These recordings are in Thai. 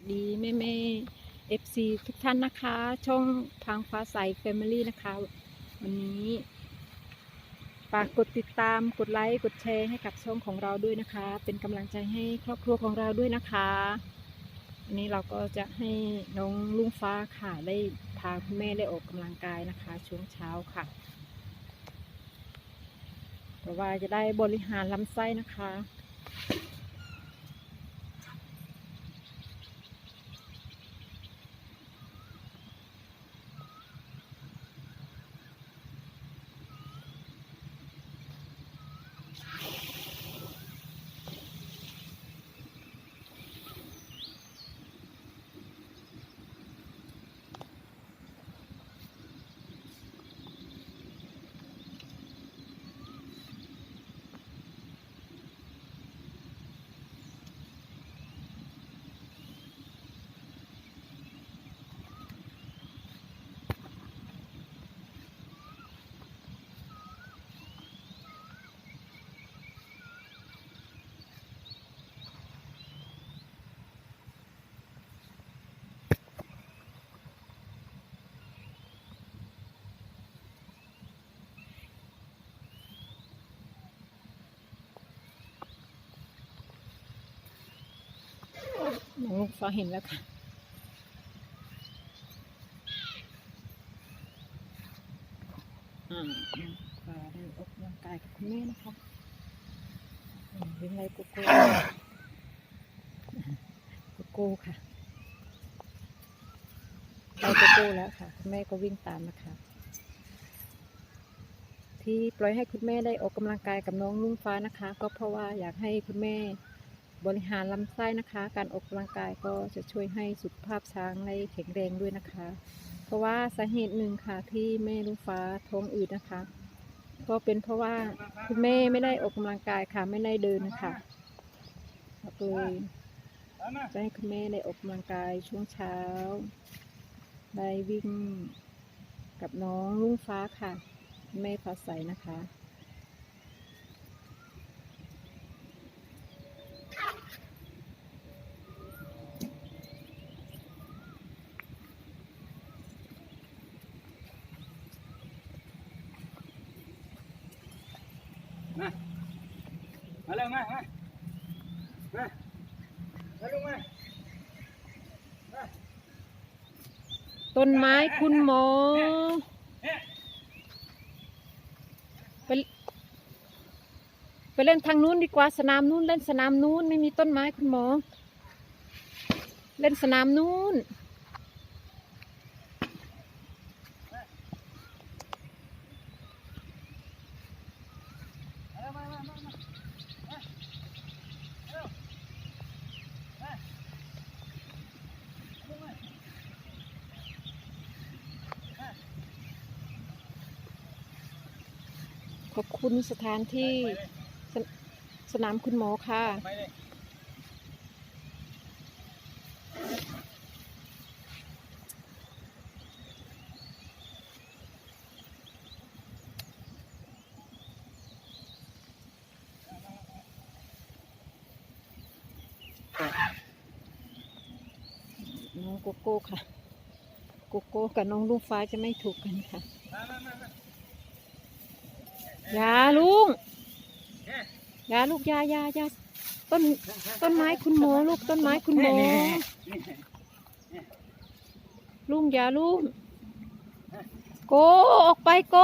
วัสดีแม่แม่เอฟซีทุกท่านนะคะ ช่องทางฟ้าใสแฟมิลี่นะคะ วันนี้ฝากกดติดตามกดไลค์กดแชร์ให้กับช่องของเราด้วยนะคะ เป็นกำลังใจให้ครอบครัวของเราด้วยนะคะวันนี้เราก็จะให้น้องลุงฟ้าค่ะได้พาคุณแม่ได้ออกกำลังกายนะคะ ช่วงเช้าค่ะเพราะว่าจะได้บริหารลำไส้นะคะ น้องลูกฟ้าเห็นแล้วค่ะอ่าองฟ้าได้ออกกำลังกายกับคุณแม่นะคะอืมเป็นไรโกโก้โกโก้ค่ะได้โกโก้แล้วค่ะคุณแม่ก็วิ่งตามนะคะ ที่ปล่อยให้คุณแม่ได้ออกกำลังกายกับน้องลุงฟ้านะคะ ก็เพราะว่าอยากให้คุณแม่ บริหารลำไส้นะคะ การออกกำลังกายก็จะช่วยให้สุขภาพช้างได้แข็งแรงด้วยนะคะ เพราะว่าสาเหตุหนึ่งค่ะที่แม่ลูกฟ้าท้องอืดนะคะ ก็เป็นเพราะว่าคุณแม่ไม่ได้ออกกำลังกายค่ะ ไม่ได้เดินนะคะก็เลยจะให้คุณแม่ได้ออกกำลังกายช่วงเช้า ได้วิ่งกับน้องลุงฟ้าค่ะ แม่ฟ้าใสนะคะ มามาเร็วมามามามาลงมามา ต้นไม้คุณหมอไปไปเล่นทางนู้นดีกว่าสนามนู้นเล่นสนามนู้นไม่มีต้นไม้คุณหมอ เล่นสนามนู้น มามามามามาเร็วมาลงมา ข อบคุณสถานที่สนสนามคุณหมอค่ะ น้องโกโก้ค่ะ โกโก้กับน้องลูกฟ้าจะไม่ถูกกันค่ะ มามามามา อ ยาลุงยาลูกยายายาต้นต้นไม้คุณหมอลูกต้นไม้คุณหมอลุงอย่าลุงโกออกไปโก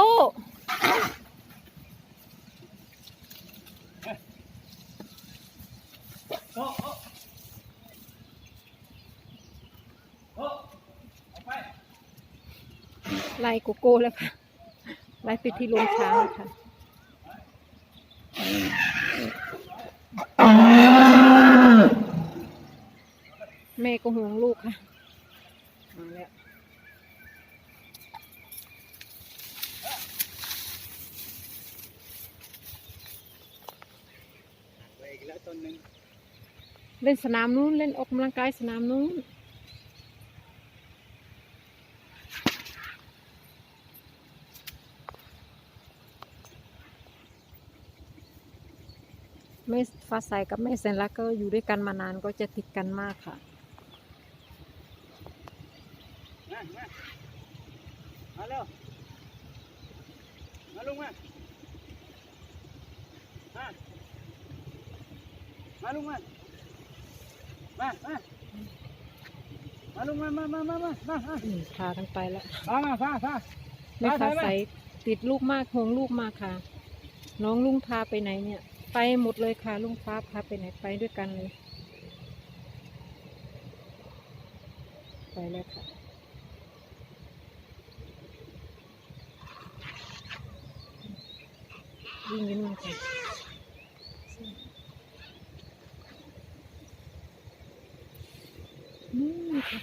ไล่โกโก้แล้วค่ะไล่ไปที่โรงช้างค่ะ ก็ห่วงลูกค่ะมาแล้วไปอีกแล้วต้นหนึ่งเล่นสนามนู้นเล่นออกกำลังกายสนามนู้นแม่ฟ้าใสกับแม่แสนรักก็อยู่ด้วยกันมานานก็จะติดกันมากค่ะ มามามาเร็วมาลุงมามามาลุงมามามามาลุงมามามามามามามาอืมพากันไปแล้วพามาพาพาแม่ฟ้าไปไปใสติดลูกมากห่วงลูกมากค่ะ น้องลุงพาไปไหนเนี่ย ไปหมดเลยค่ะ ลุงฟ้าพาไปไหนไปด้วยกันเลย ไปแล้วค่ะ วิ่งไปนู่นค่ะนี่ค่ะ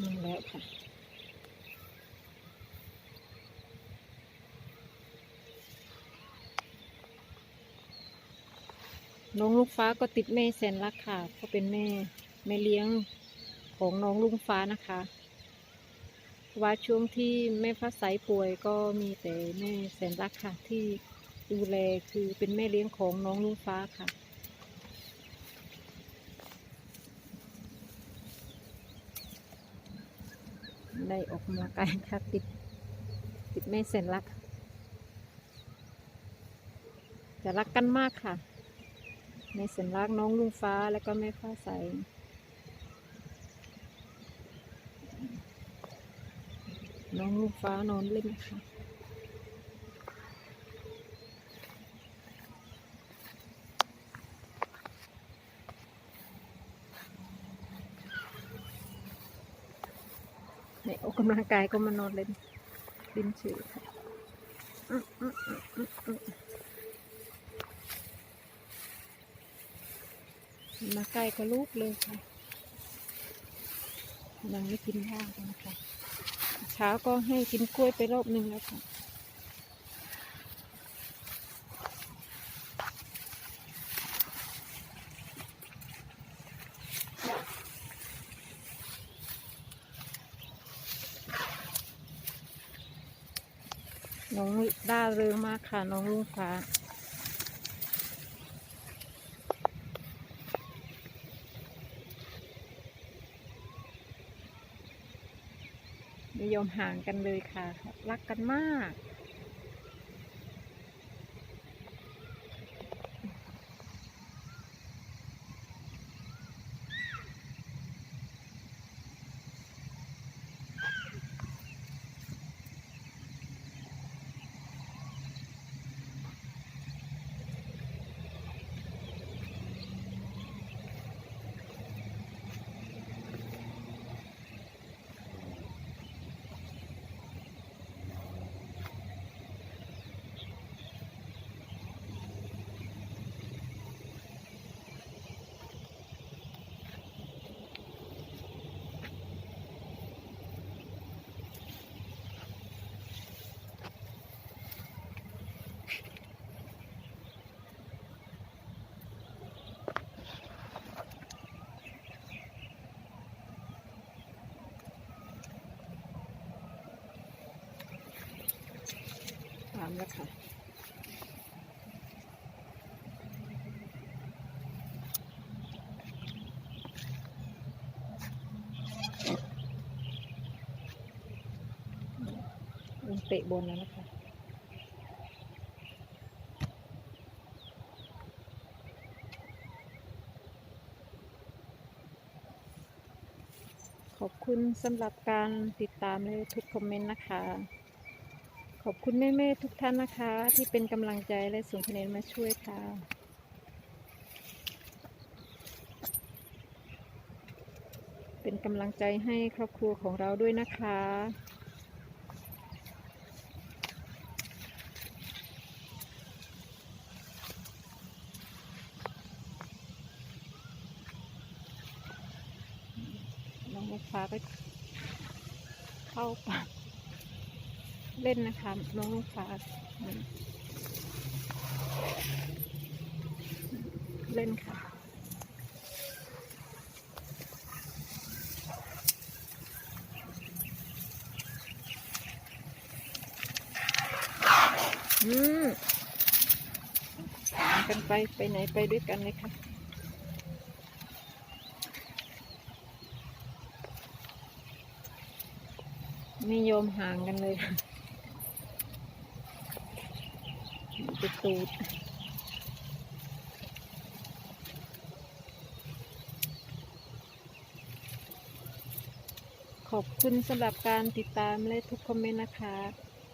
นั่นแล้วค่ะ น้องลูกฟ้าก็ติดแม่แสนรักค่ะก็เป็นแม่แม่เลี้ยงของน้องลุงฟ้านะคะว่าช่วงที่แม่ฟ้าใสป่วยก็มีแต่แม่แสนรักค่ะที่ดูแลคือเป็นแม่เลี้ยงของน้องลุงฟ้าค่ะ ได้ออกกำลังกายค่ะติดติดแม่แสนรัก จะรักกันมากค่ะ แม่แสนรักน้องลุงฟ้าแล้วก็แม่ฟ้าใสน้องลุงฟ้านอนเล่นค่ะในออกกำลังกายก็มานอนเล่นดินชื่อค่ะอื้ออื้ออื้ออื้ออื้อ มาใกล้กับลูกเลยค่ะยังไม่กินข้าวกันค่ะเช้าก็ให้กินกล้วยไปรอบหนึ่งแล้วค่ะน้องด้าเริงมากค่ะ น้องลุงฟ้า ไม่ยอมห่างกันเลยค่ะ รักกันมาก แล้วค่ะเตะบนแล้วนะคะขอบคุณสำหรับการติดตามและทุกคอมเมนต์นะคะ ขอบคุณแม่ ๆ ทุกท่านนะคะ ที่เป็นกำลังใจและส่งคะแนนมาช่วยค่ะ เป็นกำลังใจให้ครอบครัวของเราด้วยนะคะน้องลูกฟ้าก็เข้าปาก เล่นนะคะน้องฟ้าเล่นค่ะอืมกันไปไปไหนไปด้วยกันเลยค่ะม่ยอมห่างกันเลย ค่ะจะตูดขอบคุณสำหรับการติดตามและทุกคอมเมนต์นะคะ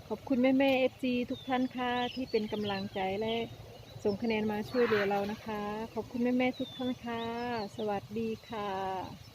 ขอบคุณแม่แม่เอฟซีทุกท่านค่ะที่เป็นกำลังใจและส่งคะแนนมาช่วยเหลือเรานะคะ ขอบคุณแม่แม่ทุกท่านค่ะ สวัสดีค่ะ